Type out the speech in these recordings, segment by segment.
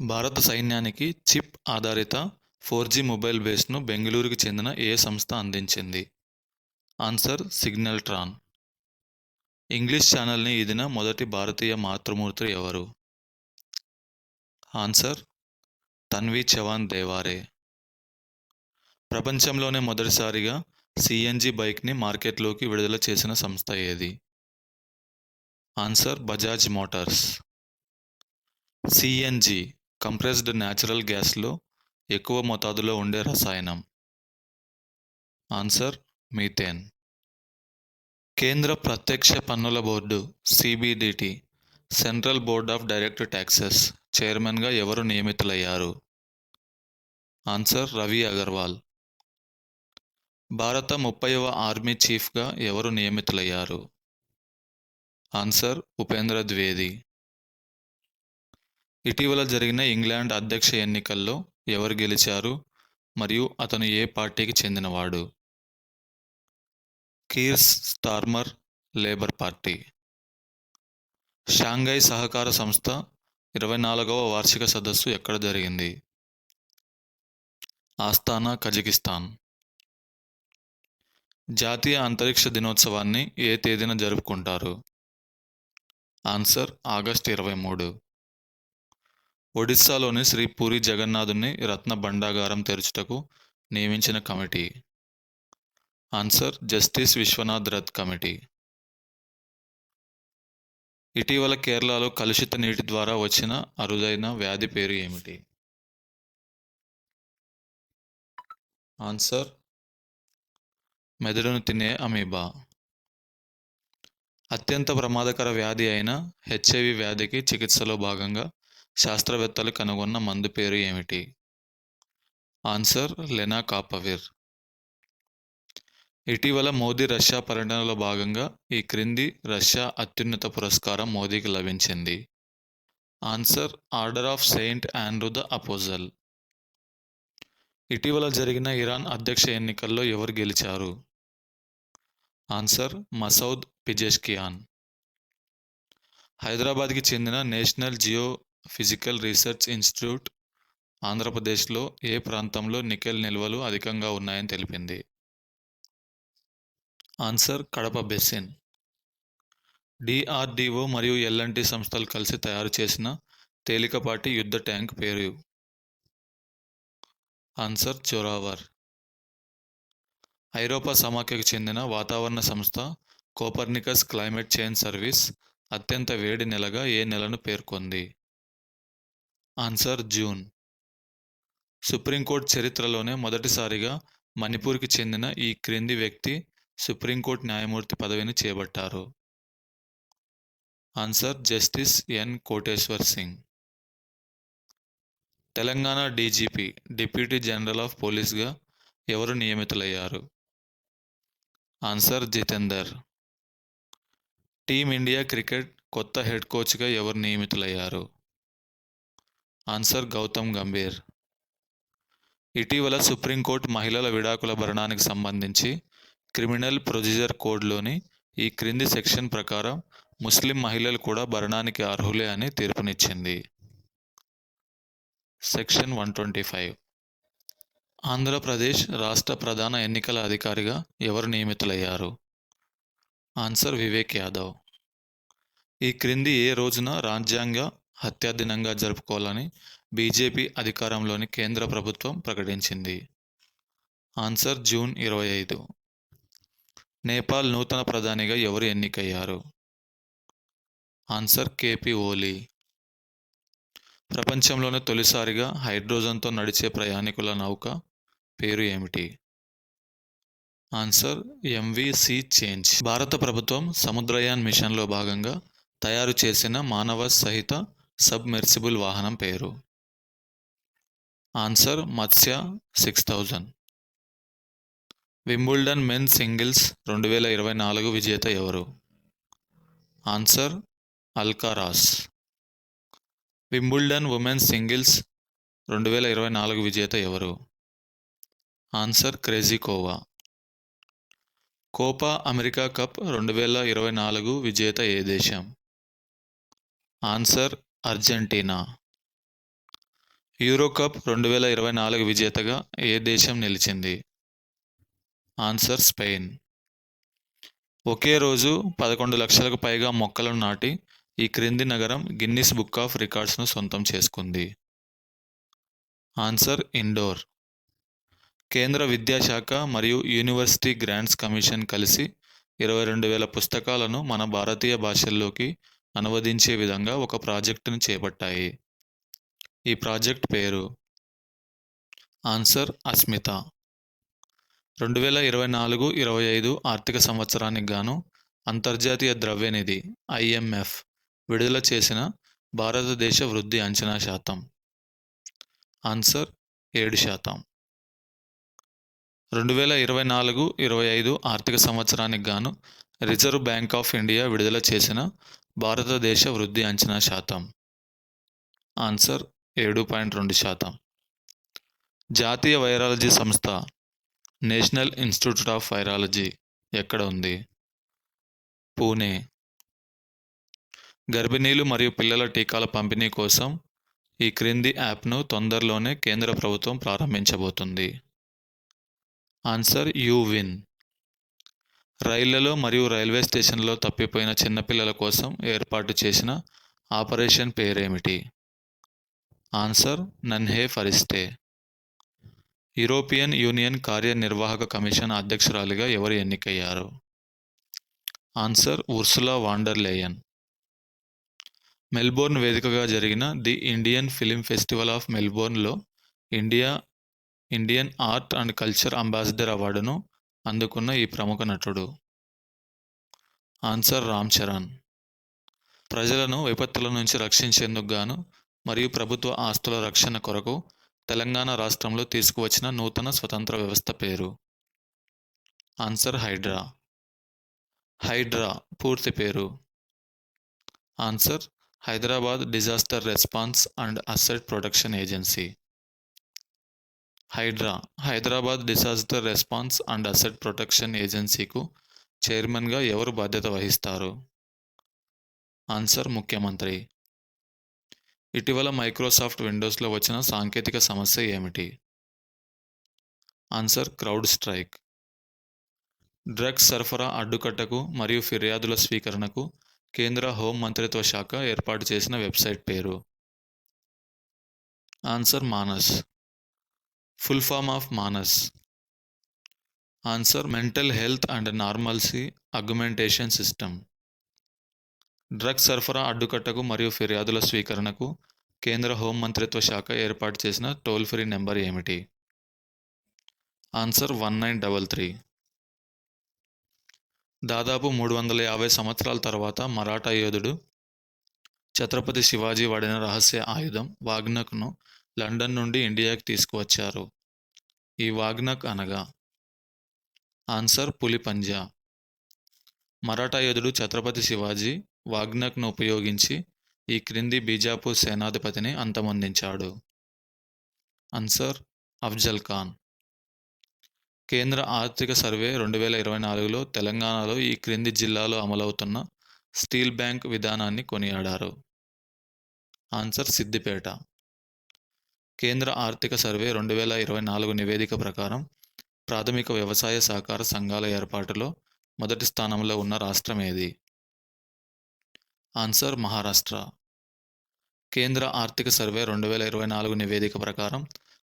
భారత సైన్యానికి చిప్ ఆధారిత ఫోర్ జీ మొబైల్ బేస్ను బెంగళూరుకు చెందిన ఏ సంస్థ అందించింది? Answer signal Tron. ఇంగ్లీష్ ఛానల్ని ఈదిన మొదటి భారతీయ మాతృమూర్తి ఎవరు? ఆన్సర్ తన్వి చవాన్ దేవారే. ప్రపంచంలోనే మొదటిసారిగా సిఎన్జి బైక్ని మార్కెట్లోకి విడుదల చేసిన సంస్థ ఏది? Answer Bajaj motors. CNG compressed natural గ్యాస్లో ఎక్కువ మోతాదులో ఉండే రసాయనం. Answer methane. కేంద్ర ప్రత్యక్ష పన్నుల board CBDT central board of direct taxes చైర్మన్గా ఎవరు నియమితులయ్యారు? ఆన్సర్ రవి అగర్వాల్. భారత ముప్పైవ ఆర్మీ చీఫ్గా ఎవరు నియమితులయ్యారు? ఆన్సర్ ఉపేంద్ర ద్వేది ఇటీవల జరిగిన ఇంగ్లాండ్ అధ్యక్ష ఎన్నికల్లో ఎవరు గెలిచారు మరియు అతను ఏ పార్టీకి చెందినవాడు? Keir Starmer Labour party. Shanghai సహకార సంస్థ ఇరవై నాలుగవ వార్షిక సదస్సు ఎక్కడ జరిగింది? Astana Kazakhstan. జాతీయ అంతరిక్ష దినోత్సవాన్ని ఏ తేదీన జరుపుకుంటారు? ఆన్సర్ ఆగస్ట్ ఇరవై మూడు. ఒడిస్సాలోని శ్రీ పూరి జగన్నాథుని రత్న భండాగారం తెరుచుటకు నియమించిన committee. Answer justice Vishwanath Rath committee. ఇటీవల కేరళలో కలుషిత నీటి ద్వారా వచ్చిన అరుదైన వ్యాధి పేరు ఏమిటి? ఆన్సర్ మెదడును తినే అమీబా. అత్యంత ప్రమాదకర వ్యాధి అయిన హెచ్ఐవి వ్యాధికి చికిత్సలో భాగంగా శాస్త్రవేత్తలు కనుగొన్న మందు పేరు ఏమిటి? Answer lenacapavir. ఇటీవల మోదీ రష్యా పర్యటనలో భాగంగా ఈ క్రింది రష్యా అత్యున్నత పురస్కారం మోదీకి లభించింది. Answer order of Saint Andrew the apostle. ఇటీవల జరిగిన ఇరాన్ అధ్యక్ష ఎన్నికల్లో ఎవరు గెలిచారు? Answer Masoud Pezeshkian. హైదరాబాద్కి చెందిన national geo physical research institute ఆంధ్రప్రదేశ్లో ఏ ప్రాంతంలో నికెల్ నిల్వలు అధికంగా ఉన్నాయని తెలిపింది? ఆన్సర్ కడప బెసిన్ డిఆర్డిఓ మరియు ఎల్ఎన్టి సంస్థలు కలిసి తయారు చేసిన తేలికపాటి యుద్ధ ట్యాంక్ పేరు. ఆన్సర్ చొరావర్ ఐరోపా సమాఖ్యకు చెందిన వాతావరణ సంస్థ కోపర్నికస్ క్లైమేట్ చేంజ్ సర్వీస్ అత్యంత వేడి నెలగా ఏ నెలను పేర్కొంది? Answer June. సుప్రీంకోర్టు చరిత్రలోనే మొదటిసారిగా మణిపూర్కి చెందిన ఈ క్రింది వ్యక్తి సుప్రీంకోర్టు న్యాయమూర్తి పదవిని చేపట్టారు. Answer justice N. Koteswar Singh. Telangana DGP deputy general of పోలీస్గా ఎవరు నియమితులయ్యారు? Answer Jitender. Team India cricket కొత్త హెడ్ కోచ్గా ఎవరు నియమితులయ్యారు? ఆన్సర్ గౌతమ్ గంభీర్. ఇటీవల సుప్రీంకోర్టు మహిళల విడాకుల భరణానికి సంబంధించి క్రిమినల్ ప్రొసీజర్ కోడ్లోని ఈ క్రింది సెక్షన్ ప్రకారం ముస్లిం మహిళలు కూడా భరణానికి అర్హులే అని తీర్పునిచ్చింది. Section one twenty five. Andhra Pradesh రాష్ట్ర ప్రధాన ఎన్నికల అధికారిగా ఎవరు నియమితులయ్యారు? ఆన్సర్ వివేక్ యాదవ్. ఈ క్రింది ఏ రోజున రాజ్యాంగ హత్యా దినంగా జరుపుకోవాలని బీజేపీ అధికారంలోని కేంద్ర ప్రభుత్వం ప్రకటించింది. ఆన్సర్ జూన్ ఇరవై ఐదు. నేపాల్ నూతన ప్రధానిగా ఎవరు ఎన్నికయ్యారు? Answer KP Oli. ప్రపంచంలోనే తొలిసారిగా హైడ్రోజన్తో నడిచే ప్రయాణికుల నౌక పేరు ఏమిటి? Answer MVC change. భారత ప్రభుత్వం సముద్రయాన్ మిషన్లో భాగంగా తయారు చేసిన మానవ సహిత సబ్మెర్సిబుల్ వాహనం పేరు? Answer Matsya six thousand. Wimbledon men singles రెండు వేల ఇరవై నాలుగు విజేత ఎవరు? Answer Alcaraz Wimbledon women's singles రెండు వేల ఇరవై నాలుగు విజేత ఎవరు? Answer Krejcikova Copa America cup రెండు వేల ఇరవై నాలుగు విజేత ఏ దేశం? Answer Argentina? యూరోకప్ రెండు వేల ఇరవై నాలుగు విజేతగా ఏ దేశం నిలిచింది? Answer Spain. ఒకే రోజు పదకొండు లక్షలకు పైగా మొక్కలను నాటి ఈ క్రింది నగరం గిన్నిస్ బుక్ ఆఫ్ రికార్డ్స్ను సొంతం చేసుకుంది. ఆన్సర్ ఇండోర్. కేంద్ర విద్యాశాఖ మరియు యూనివర్సిటీ గ్రాంట్స్ కమిషన్ కలిసి ఇరవై రెండు వేల పుస్తకాలను మన భారతీయ భాషల్లోకి అనువదించే విధంగా ఒక ప్రాజెక్టును చేపట్టాయి. ఈ ప్రాజెక్ట్ పేరు ఆన్సర్ అస్మిత. రెండు వేల ఇరవై నాలుగు ఇరవై ఐదు ఆర్థిక సంవత్సరానికి గాను అంతర్జాతీయ ద్రవ్యనిధి ఐఎంఎఫ్ విడుదల చేసిన భారతదేశ వృద్ధి అంచనా శాతం. ఆన్సర్ ఏడు శాతం. రెండు వేల ఇరవై నాలుగు ఇరవై ఐదు ఆర్థిక సంవత్సరానికి గాను రిజర్వ్ బ్యాంక్ ఆఫ్ ఇండియా విడుదల చేసిన భారతదేశ వృద్ధి అంచనా శాతం. ఆన్సర్ ఏడు పాయింట్ రెండు శాతం. జాతీయ వైరాలజీ సంస్థ నేషనల్ ఇన్స్టిట్యూట్ ఆఫ్ వైరాలజీ ఎక్కడ ఉంది? పూణే. గర్భిణీలు మరియు పిల్లల టీకాల పంపిణీ కోసం ఈ క్రింది యాప్ను తొందరలోనే కేంద్ర ప్రభుత్వం ప్రారంభించబోతుంది. Answer U win. రైళ్ళలో మరియు రైల్వే స్టేషన్లో తప్పిపోయిన చిన్నపిల్లల కోసం ఏర్పాటు చేసిన ఆపరేషన్ పేరేమిటి? Answer Nanhe Farishte European Union కార్యనిర్వాహక కమిషన్ అధ్యక్షురాలిగా ఎవరు ఎన్నికయ్యారు? Answer Ursula von der Leyen Melbourne వేదికగా జరిగిన the Indian film festival of మెల్బోర్న్లో India Indian art and culture ambassador అవార్డును అందుకున్న ఈ ప్రముఖ నటుడు. ఆన్సర్ రామ్ చరణ్. ప్రజలను విపత్తుల నుంచి రక్షించేందుకు గాను మరియు ప్రభుత్వ ఆస్తుల రక్షణ కొరకు తెలంగాణ రాష్ట్రంలో తీసుకువచ్చిన నూతన స్వతంత్ర వ్యవస్థ పేరు. ఆన్సర్ హైడ్రా. హైడ్రా పూర్తి పేరు. Answer Hyderabad disaster response and asset protection agency. Hydraa Hyderabad disaster response and asset protection ఏజెన్సీకు చైర్మన్గా ఎవరు బాధ్యత వహిస్తారు? ఆన్సర్ ముఖ్యమంత్రి. ఇటీవల మైక్రోసాఫ్ట్ విండోస్లో వచ్చిన సాంకేతిక సమస్య ఏమిటి? Answer crowd strike. డ్రగ్స్ సరఫరా అడ్డుకట్టకు మరియు ఫిర్యాదుల స్వీకరణకు కేంద్ర హోం మంత్రిత్వ శాఖ ఏర్పాటు చేసిన వెబ్సైట్ పేరు. Answer Manas. Full form of Manas. Answer mental health and normalcy augmentation system. Drugs సరఫరా అడ్డుకట్టకు మరియు ఫిర్యాదుల స్వీకరణకు కేంద్ర హోం మంత్రిత్వ శాఖ ఏర్పాటు చేసిన టోల్ ఫ్రీ నెంబర్ ఏమిటి? Answer one nine double three. దాదాపు మూడు వందల యాభై సంవత్సరాల తర్వాత మరాఠా యోధుడు ఛత్రపతి శివాజీ వాడిన రహస్య ఆయుధం వాగ్నక్ను లండన్ నుండి ఇండియాకి తీసుకువచ్చారు. ఈ వాగ్నక్ అనగా ఆన్సర్ పులి పంజా. మరాఠా యోధుడు ఛత్రపతి శివాజీ వాగ్నక్ను ఉపయోగించి ఈ క్రింది బీజాపూర్ సేనాధిపతిని అంతమొందించాడు. ఆన్సర్ అఫ్జల్ ఖాన్. కేంద్ర ఆర్థిక సర్వే రెండు వేల ఇరవై నాలుగులో తెలంగాణలో ఈ క్రింది జిల్లాలో అమలవుతున్న స్టీల్ బ్యాంక్ విధానాన్ని కొనియాడారు. ఆన్సర్ సిద్దిపేట. కేంద్ర ఆర్థిక సర్వే రెండు వేల ఇరవై నాలుగు నివేదిక ప్రకారం ప్రాథమిక వ్యవసాయ సహకార సంఘాల ఏర్పాటులో మొదటి స్థానంలో ఉన్న రాష్ట్రం ఏది? ఆన్సర్ మహారాష్ట్ర. కేంద్ర ఆర్థిక సర్వే రెండు వేల ఇరవై నాలుగు నివేదిక ప్రకారం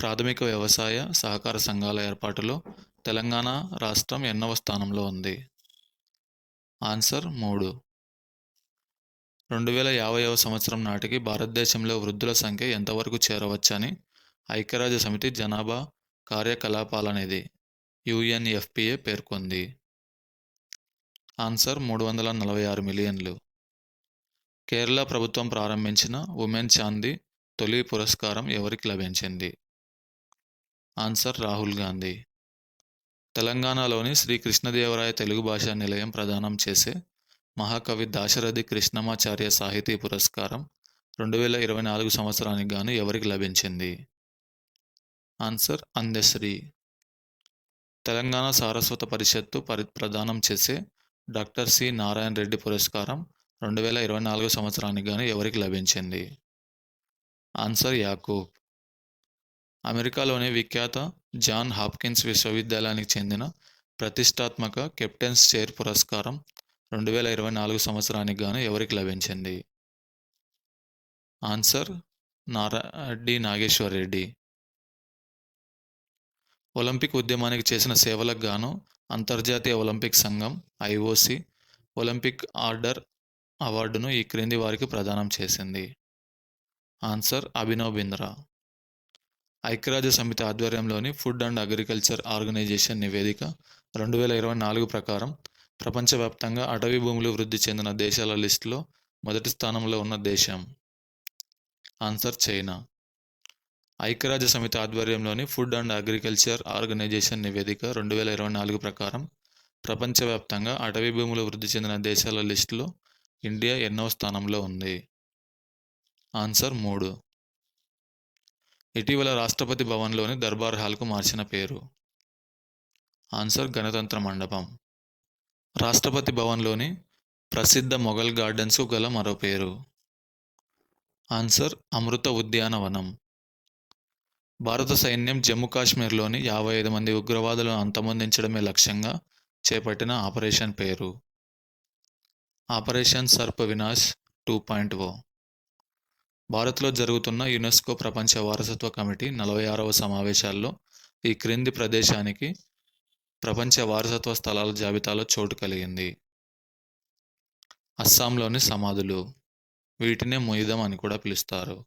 ప్రాథమిక వ్యవసాయ సహకార సంఘాల ఏర్పాటులో తెలంగాణ రాష్ట్రం ఎన్నవ స్థానంలో ఉంది? ఆన్సర్ మూడు. రెండు వేల యాభైవ సంవత్సరం నాటికి భారతదేశంలో వృద్ధుల సంఖ్య ఎంతవరకు చేరవచ్చని ఐక్యరాజ్య సమితి జనాభా కార్యకలాపాలనేది యుఎన్ఎఫ్పిఏ పేర్కొంది. ఆన్సర్ మూడు వందల నలభై ఆరు మిలియన్లు. కేరళ ప్రభుత్వం ప్రారంభించిన ఉమెన్ చాందీ తొలి పురస్కారం ఎవరికి లభించింది? ఆన్సర్ రాహుల్ గాంధీ. తెలంగాణలోని శ్రీ కృష్ణదేవరాయ తెలుగు భాషా నిలయం ప్రదానం చేసే మహాకవి దాశరథి కృష్ణమాచార్య సాహితీ పురస్కారం రెండు వేల ఇరవై నాలుగు సంవత్సరానికి గాను ఎవరికి లభించింది? ఆన్సర్ అందశ్రీ తెలంగాణ సారస్వత పరిషత్తు పరి ప్రదానం చేసే డాక్టర్ సి. నారాయణ రెడ్డి పురస్కారం రెండు వేల ఇరవై నాలుగు సంవత్సరానికి గాను ఎవరికి లభించింది? ఆన్సర్ యాకూబ్. అమెరికాలోని విఖ్యాత జాన్ హాప్కిన్స్ విశ్వవిద్యాలయానికి చెందిన ప్రతిష్టాత్మక కెప్టెన్స్ చైర్ పురస్కారం రెండు వేల ఇరవై నాలుగు సంవత్సరానికి గాను ఎవరికి లభించింది? Answer Nara D Nageshwar Reddy. Olympic ఉద్యమానికి చేసిన సేవలకు గాను అంతర్జాతీయ ఒలింపిక్ సంఘం ఐఓసి ఒలింపిక్ ఆర్డర్ అవార్డును ఈ క్రింది వారికి ప్రదానం చేసింది. ఆన్సర్ అభినవ్ బింద్రా. ఐక్యరాజ్య సమితి ఆధ్వర్యంలోని ఫుడ్ అండ్ అగ్రికల్చర్ ఆర్గనైజేషన్ నివేదిక రెండు వేల ఇరవై నాలుగు ప్రకారం ప్రపంచవ్యాప్తంగా అటవీ భూములు వృద్ధి చెందిన దేశాల లిస్టులో మొదటి స్థానంలో ఉన్న దేశం. Answer China. ఐక్యరాజ్య సమితి ఆధ్వర్యంలోని ఫుడ్ అండ్ అగ్రికల్చర్ ఆర్గనైజేషన్ నివేదిక రెండు వేల ఇరవై నాలుగు ప్రకారం ప్రపంచవ్యాప్తంగా అటవీ భూములు వృద్ధి చెందిన దేశాల లిస్టులో ఇండియా ఎన్నో స్థానంలో ఉంది. ఆన్సర్ మూడు. ఇటీవల రాష్ట్రపతి భవన్లోని దర్బార్ హాల్కు మార్చిన పేరు. ఆన్సర్ గణతంత్ర మండపం. రాష్ట్రపతి భవన్లోని ప్రసిద్ధ మొఘల్ గార్డెన్స్కు గల మరో పేరు. ఆన్సర్ అమృత ఉద్యానవనం. భారత సైన్యం జమ్మూ కాశ్మీర్లోని యాభై ఐదు మంది ఉగ్రవాదులను అంతమొందించడమే లక్ష్యంగా చేపట్టిన ఆపరేషన్ పేరు. ఆపరేషన్ సర్ప వినాష్ టూ పాయింట్ ఓ. భారత్లో జరుగుతున్న యునెస్కో ప్రపంచ వారసత్వ కమిటీ నలభై ఆరవ సమావేశాల్లో ఈ క్రింది ప్రదేశానికి ప్రపంచ వారసత్వ స్థలాల జాబితాలో చోటు కలిగింది. అస్సాంలోని సమాధులు వీటినే మొయిదం అని కూడా పిలుస్తారు.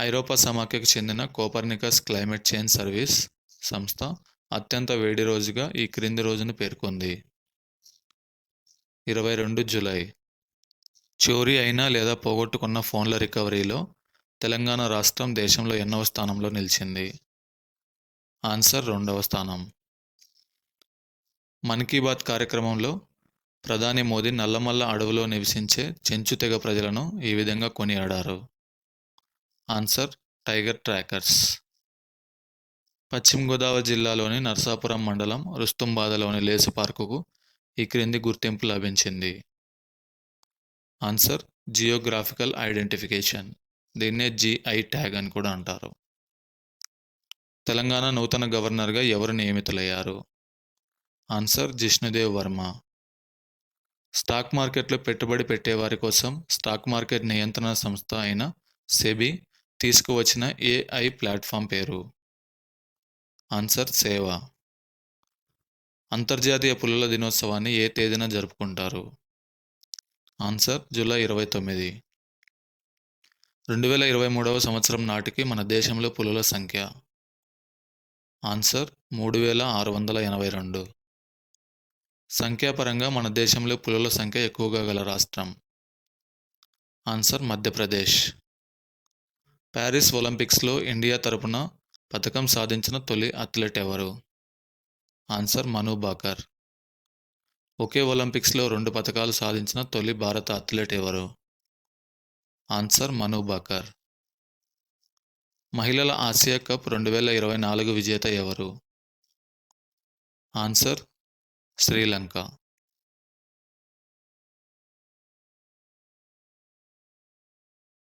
ఐరోపా సమాఖ్యకు చెందిన కోపర్నికస్ క్లైమేట్ చేంజ్ సర్వీస్ సంస్థ అత్యంత వేడి రోజుగా ఈ క్రింది రోజును పేర్కొంది. ఇరవై రెండు జూలై. చోరీ అయిన లేదా పోగొట్టుకున్న ఫోన్ల రికవరీలో తెలంగాణ రాష్ట్రం దేశంలో ఎన్నవ స్థానంలో నిలిచింది. ఆన్సర్ రెండవ స్థానం. మన్ కీ బాత్ కార్యక్రమంలో ప్రధాని మోదీ నల్లమల్ల అడవిలో నివసించే చెంచు తెగ ప్రజలను ఈ విధంగా కొనియాడారు. Answer tiger trackers. పశ్చిమ గోదావరి జిల్లాలోని నర్సాపురం మండలం రుస్తుంబాదలోని లేసు పార్కుకు ఈ క్రింది గుర్తింపు లభించింది. Answer geographical identification. దీన్నే జిఐ ట్యాగ్ అని కూడా అంటారు. తెలంగాణ నూతన గవర్నర్గా ఎవరు నియమితులయ్యారు? ఆన్సర్ జిష్ణుదేవ్ వర్మ. స్టాక్ మార్కెట్లో పెట్టుబడి పెట్టేవారి కోసం స్టాక్ మార్కెట్ నియంత్రణ సంస్థ అయిన సెబీ తీసుకువచ్చిన ఏఐ ప్లాట్ఫామ్ పేరు? ఆన్సర్ సేవ. అంతర్జాతీయ పులుల దినోత్సవాన్ని ఏ తేదీన జరుపుకుంటారు? ఆన్సర్ జూలై ఇరవై తొమ్మిది. రెండు వేల ఇరవై మూడవ సంవత్సరం నాటికి మన దేశంలో పులుల సంఖ్య. ఆన్సర్ మూడు వేల ఆరు వందల ఎనభై రెండు. సంఖ్యాపరంగా మన దేశంలో పులుల సంఖ్య ఎక్కువగా గల రాష్ట్రం? ఆన్సర్ మధ్యప్రదేశ్. ప్యారిస్ ఒలింపిక్స్లో ఇండియా తరపున పథకం సాధించిన తొలి అథ్లెట్ ఎవరు? ఆన్సర్ మను బాకర్. ఒకే ఒలింపిక్స్లో రెండు పథకాలు సాధించిన తొలి భారత అథ్లెట్ ఎవరు? ఆన్సర్ మను బాకర్. మహిళల ఆసియా కప్ రెండు వేల ఇరవై నాలుగు విజేత ఎవరు? ఆన్సర్ శ్రీలంక